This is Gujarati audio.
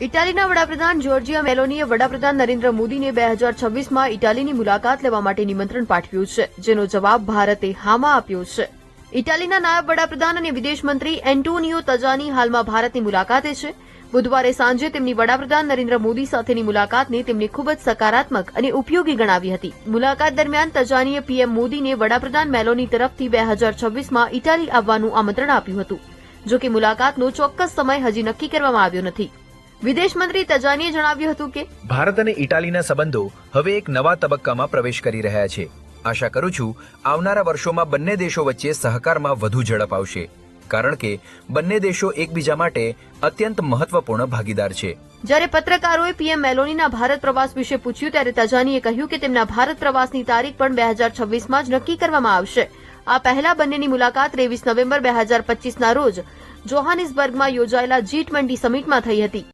ઇટાલીના વડાપ્રધાન જોર્જિયા મેલોનીએ વડાપ્રધાન નરેન્દ્ર મોદીને બે હજાર છવ્વીસમાં ઇટાલીની મુલાકાત લેવા માટે નિમંત્રણ પાઠવ્યું છે, જેનો જવાબ ભારતે હામાં આપ્યો છે. ઇટાલીના નાયબ વડાપ્રધાન અને વિદેશ મંત્રી એન્ટોનિયો તજાની હાલમાં ભારતની મુલાકાતે છે. બુધવારે સાંજે તેમની વડાપ્રધાન નરેન્દ્ર મોદી સાથેની મુલાકાતને તેમણે ખૂબ જ સકારાત્મક અને ઉપયોગી ગણાવી હતી. મુલાકાત દરમિયાન તજાનીએ પીએમ મોદીને વડાપ્રધાન મેલોની તરફથી બે હજાર છવ્વીસમાં ઇટાલી આવવાનું આમંત્રણ આપ્યું હતું જો કે મુલાકાતનો ચોક્કસ સમય હજી નક્કી કરવામાં આવ્યો નથી. વિદેશ મંત્રી તજાનીએ જણાવ્યું હતું કે ભારત અને ઇટાલીના સંબંધો હવે એક નવા તબક્કામાં પ્રવેશ કરી રહ્યા છે. આશા કરું છું આવનારા વર્ષોમાં બંને દેશો વચ્ચે સહકારમાં વધુ ઝડપ આવશે. કારણ કે બંને દેશો એકબીજા માટે અત્યંત મહત્વપૂર્ણ ભાગીદાર છે. જ્યારે પત્રકારોએ પીએમ મેલોનીના ભારત પ્રવાસ વિશે પૂછ્યું ત્યારે તજાનીએ કહ્યું કે તેમના ભારત પ્રવાસની તારીખ પણ બે હજાર છવ્વીસમાં જ નક્કી કરવામાં આવશે. આ પહેલા બંનેની મુલાકાત ત્રેવીસ નવેમ્બર બે હજાર પચીસના રોજ જોહાનિસબર્ગમાં યોજાયેલા જી ટ્વેન્ટી સમિટમાં થઈ હતી.